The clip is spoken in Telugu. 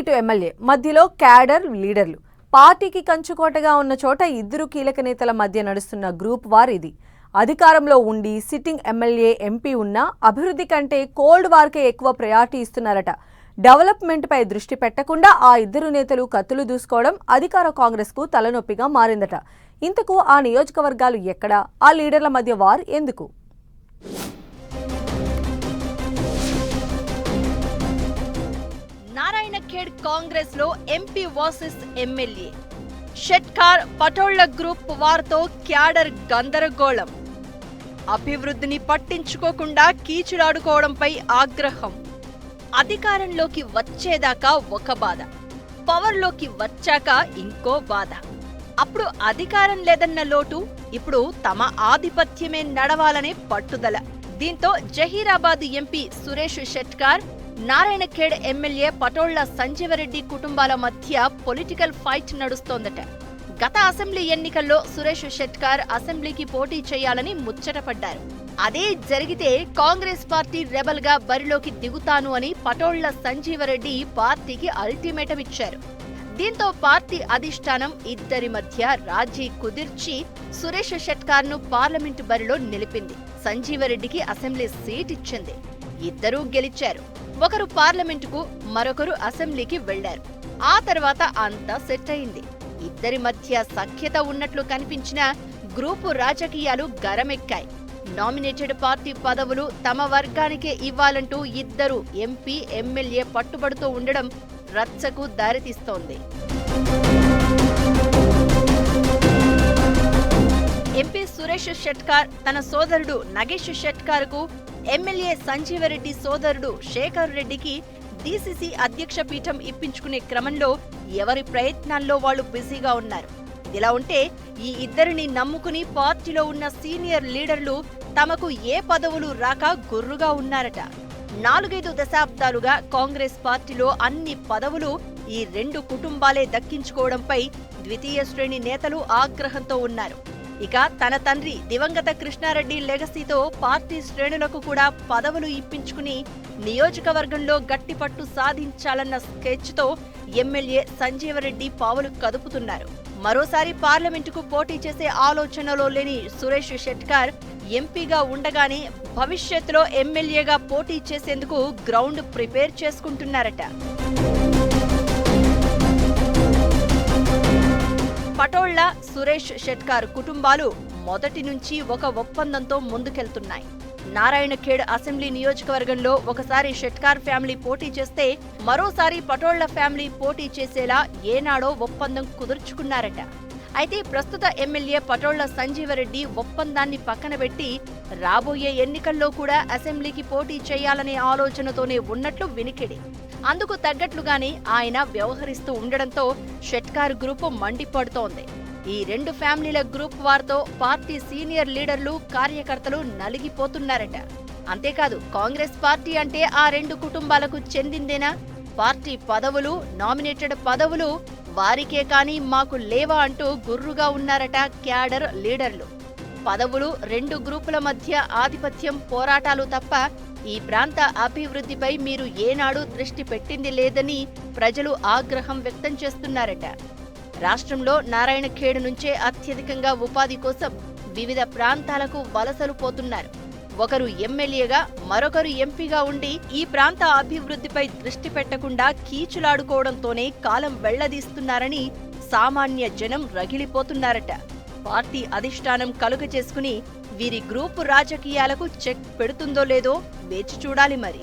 ఇటు ఎమ్మెల్యే మధ్యలో క్యాడర్ లీడర్లు. పార్టీకి కంచుకోటగా ఉన్న చోట ఇద్దరు కీలక నేతల మధ్య నడుస్తున్న గ్రూప్ వార్ ఇది. అధికారంలో ఉండి సిట్టింగ్ ఎమ్మెల్యే ఎంపీ ఉన్నా అభివృద్ధి కంటే కోల్డ్ వార్కే ఎక్కువ ప్రయారిటీ ఇస్తున్నారట. డెవలప్మెంట్పై దృష్టి పెట్టకుండా ఆ ఇద్దరు నేతలు కత్తులు దూసుకోవడం అధికార కాంగ్రెస్కు తలనొప్పిగా మారిందట. ఇంతకు ఆ నియోజకవర్గాలు ఎక్కడా? ఆ లీడర్ల మధ్య వార్ ఎందుకు? నారాయణ ఖేడ్ కాంగ్రెస్లో MP versus MLA. Shetkar Patolla group వారితో క్యాడర్ గందరగోళం. అభివృద్ధిని పట్టించుకోకుండా కీచులాడుకోవడంపై ఆగ్రహం. అధికారంలోకి వచ్చేదాకా ఒక బాధ. పవర్లోకి వచ్చాక ఇంకో బాధ. అప్పుడు అధికారం లేదన్న లోటు ఇప్పుడు తమ ఆధిపత్యమే నడవాలనే పట్టుదల. దీంతో జహీరాబాద్ ఎంపీ సురేష్ షెట్కార్ నారాయణఖేడ్ ఎమ్మెల్యే పటోళ్ళ సంజీవరెడ్డి కుటుంబాల మధ్య పొలిటికల్ ఫైట్ నడుస్తోందట. గత అసెంబ్లీ ఎన్నికల్లో సురేష్ షెట్కార్ అసెంబ్లీకి పోటీ చేయాలని ముచ్చటపడ్డారు. అదే జరిగితే కాంగ్రెస్ పార్టీ రెబల్గా బరిలోకి దిగుతాను అని పటోళ్ళ సంజీవరెడ్డి పార్టీకి అల్టిమేటం ఇచ్చారు. దీంతో పార్టీ అధిష్టానం ఇద్దరి మధ్య రాజీ కుదిర్చి సురేష్ షెట్కార్ను పార్లమెంటు బరిలో నిలిపింది. సంజీవరెడ్డికి అసెంబ్లీ సీట్ ఇచ్చింది. ఇద్దరూ గెలిచారు. ఒకరు పార్లమెంటుకు మరొకరు అసెంబ్లీకి వెళ్ళారు ఆ తర్వాత అంతా సెట్ అయింది. ఇద్దరి మధ్య సఖ్యత ఉన్నట్లు కనిపించిన గ్రూపు రాజకీయాలు గరమెక్కాయి నామినేటెడ్ పార్టీ పదవులు తమ వర్గానికే ఇవ్వాలంటూ ఇద్దరు ఎంపీ ఎమ్మెల్యే పట్టుబడుతూ ఉండడం రచ్చకు దారితీస్తోంది. ఎంపీ సురేష్ షెట్కార్ తన సోదరుడు నగేష్ షెట్కార్కు ఎమ్మెల్యే సంజీవరెడ్డి సోదరుడు శేఖర్ రెడ్డికి డీసీసీ అధ్యక్ష పీఠం ఇప్పించుకునే క్రమంలో ఎవరి ప్రయత్నాల్లో వాళ్ళు బిజీగా ఉన్నారు. ఇలా ఉంటే ఈ ఇద్దరిని నమ్ముకుని పార్టీలో ఉన్న సీనియర్ లీడర్లు తమకు ఏ పదవులు రాక గుర్రుగా ఉన్నారట. నాలుగైదు దశాబ్దాలుగా కాంగ్రెస్ పార్టీలో అన్ని పదవులు ఈ రెండు కుటుంబాలే దక్కించుకోవడంపై ద్వితీయ శ్రేణి నేతలు ఆగ్రహంతో ఉన్నారు. ఇక తన తండ్రి దివంగత కృష్ణారెడ్డి లెగసీతో పార్టీ శ్రేణులకు కూడా పదవులు ఇప్పించుకుని నియోజకవర్గంలో గట్టిపట్టు సాధించాలన్న స్కెచ్తో ఎమ్మెల్యే సంజీవరెడ్డి పావులు కదుపుతున్నారు. మరోసారి పార్లమెంటుకు పోటీ చేసే ఆలోచనలో లేని సురేష్ షెట్కార్ ఎంపీగా ఉండగానే భవిష్యత్తులో ఎమ్మెల్యేగా పోటీ చేసేందుకు గ్రౌండ్ ప్రిపేర్ చేసుకుంటున్నారట. పటోళ్ళ సురేష్ షెట్కార్ కుటుంబాలు మొదటి నుంచి ఒక ఒప్పందంతో ముందుకెళ్తున్నాయి. నారాయణఖేడ్ అసెంబ్లీ నియోజకవర్గంలో ఒకసారి షెట్కార్ ఫ్యామిలీ పోటీ చేస్తే మరోసారి పటోళ్ళ ఫ్యామిలీ పోటీ చేసేలా ఏనాడో ఒప్పందం కుదుర్చుకున్నారట. అయితే ప్రస్తుత ఎమ్మెల్యే పటోళ్ళ సంజీవరెడ్డి ఒప్పందాన్ని పక్కన పెట్టి రాబోయే ఎన్నికల్లో కూడా అసెంబ్లీకి పోటీ చేయాలనే ఆలోచనతోనే ఉన్నట్లు వినికిడి. అందుకు తగ్గట్లుగానే ఆయన వ్యవహరిస్తూ ఉండడంతో షెట్కార్ గ్రూపు మండిపడుతోంది. ఈ రెండు ఫ్యామిలీల గ్రూప్ వారితో పార్టీ సీనియర్ లీడర్లు కార్యకర్తలు నలిగిపోతున్నారట. అంతేకాదు కాంగ్రెస్ పార్టీ అంటే ఆ రెండు కుటుంబాలకు చెందిందేనా? పార్టీ పదవులు నామినేటెడ్ పదవులు వారికే కానీ మాకు లేవా అంటూ గుర్రుగా ఉన్నారట క్యాడర్ లీడర్లు. పదవులు రెండు గ్రూపుల మధ్య ఆధిపత్యం పోరాటాలు తప్ప ఈ ప్రాంత అభివృద్ధిపై మీరు ఏనాడు దృష్టి పెట్టింది లేదని ప్రజలు ఆగ్రహం వ్యక్తం చేస్తున్నారట. రాష్ట్రంలో నారాయణఖేడ్ నుంచే అత్యధికంగా ఉపాధి కోసం వివిధ ప్రాంతాలకు వలసలు పోతున్నారు. ఒకరు ఎమ్మెల్యేగా మరొకరు ఎంపీగా ఉండి ఈ ప్రాంత అభివృద్ధిపై దృష్టి పెట్టకుండా కీచులాడుకోవడంతోనే కాలం వెళ్ళదీస్తున్నారని సామాన్య జనం రగిలిపోతున్నారట. పార్టీ అధిష్టానం కలుగ చేసుకుని వీరి గ్రూపు రాజకీయాలకు చెక్ పెడుతుందో లేదో వేచి చూడాలి మరి.